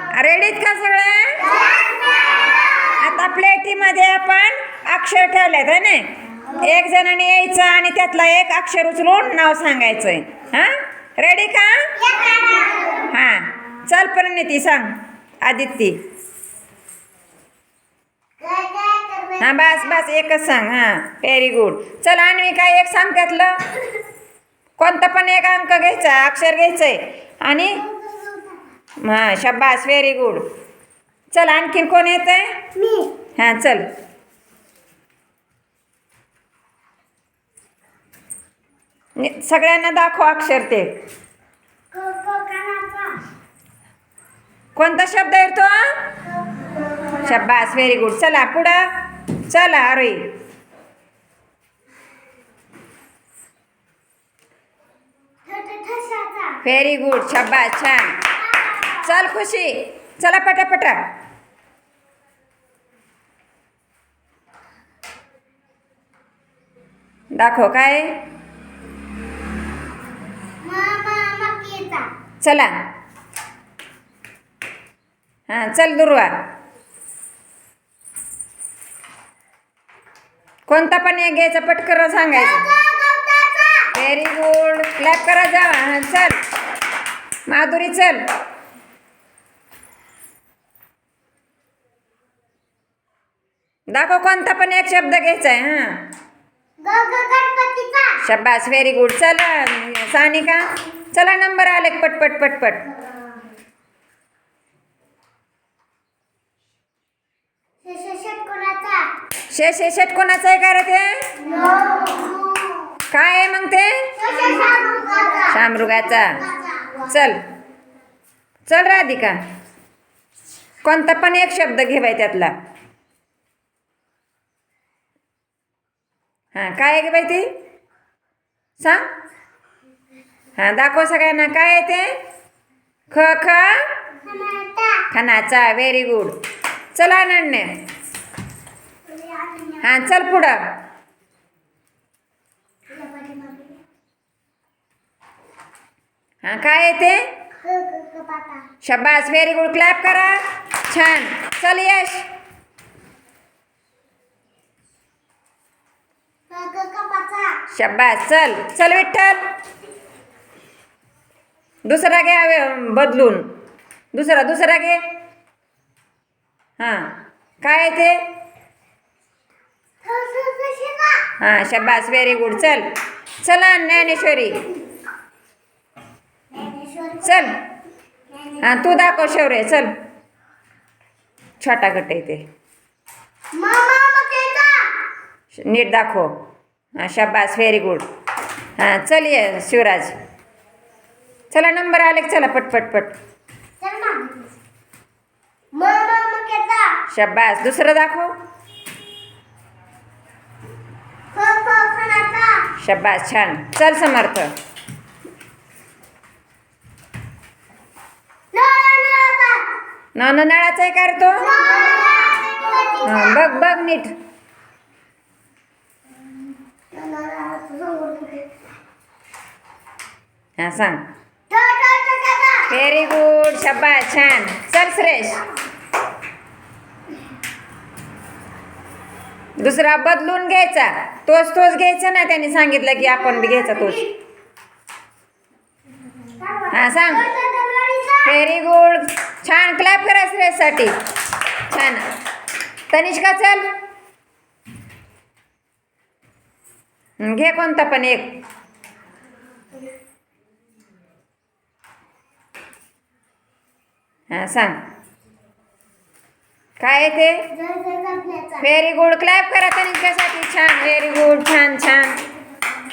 रेडीत का सगळे? आता प्लेटीमध्ये आपण अक्षर ठेवलेत आहे ना? एक जणाने यायचं आणि त्यातला एक अक्षर उचलून नाव सांगायचंय. हा? रेडी का? हा. चल परिणिती सांग. आदित्य. हा बस बस एकच सांग. हा व्हेरी गुड चल आणि काय एक सांग त्यातलं. कोणतं पण एक अंक घ्यायचा अक्षर घ्यायचंय. आणि हा शब्बास व्हेरी गुड चल आणखीन कोण येत आहे मी. हा चल. सगळ्यांना दाखव अक्षर ते. कोणता शब्द येतो शब्बास व्हेरी गुड चला पुढं. चला अरे व्हेरी गुड शब्बास छान. चल खुशी. चला पटापटा. दाखव काय? चला. हां चल दुर्वा. कोणता पण एक घ्यायचा पटकर सांगायचं. व्हेरी गुड क्लॅप करा जावा. हां चल. माधुरी चल. दाखव कोणता पण एक शब्द घ्यायचा आहे हां. शब्बास व्हेरी गुड चला सानिका. चला नंबर आले पटपट पटपट शेष हे षट कोणाचं? आहे का रे ते? काय आहे मग ते? शामृगाचा चल. चल राधिका. कोणता पण एक शब्द घेवाय त्यातला. हां काय आहे गे बाई ते? सांग. हां दाखव सगळ्यांना. काय आहे ते? ख ख. खनाचा व्हेरी गुड चला अनन्य. हां चल पुढं. हां काय आहे ते? शब्बास व्हेरी गुड क्लॅप करा. छान. चल यश. शब्बास चल चल विठ्ठल. दुसरा घे बदलून. दुसरा दुसरा घे. हां. काय आहे ते? हां शब्बास व्हेरी गुड चल. चला ज्ञानेश्वरी. चल. हां तू दाखव शौर्य. चल. छोटा गट आहे ते. नीट दाखव. हां शब्बास व्हेरी गुड हां चल ये शिवराज. चला नंबर आले की चला पट पट शब्बास दुसरं दाखव. ख खणाचा शब्बास छान. चल समर्थ. नळाचा आहे का रे तो? हां बघ बघ नीट. हां सांग. व्हेरी गुड शब्बास छान. चल श्रेष दुसरा बदलून घ्यायचा. तोच तोच घ्यायचा ना त्यांनी सांगितलं की आपण बी घ्यायचा तोच. हां सांग. व्हेरी गुड छान क्लॅप करा श्रेयससाठी छान. तनिष्का चल. घे कोणता पण एक. हां सांग. काय आहे ते? व्हेरी गुड क्लॅप करा तनिष्कासाठी छान व्हेरी गुड छान छान.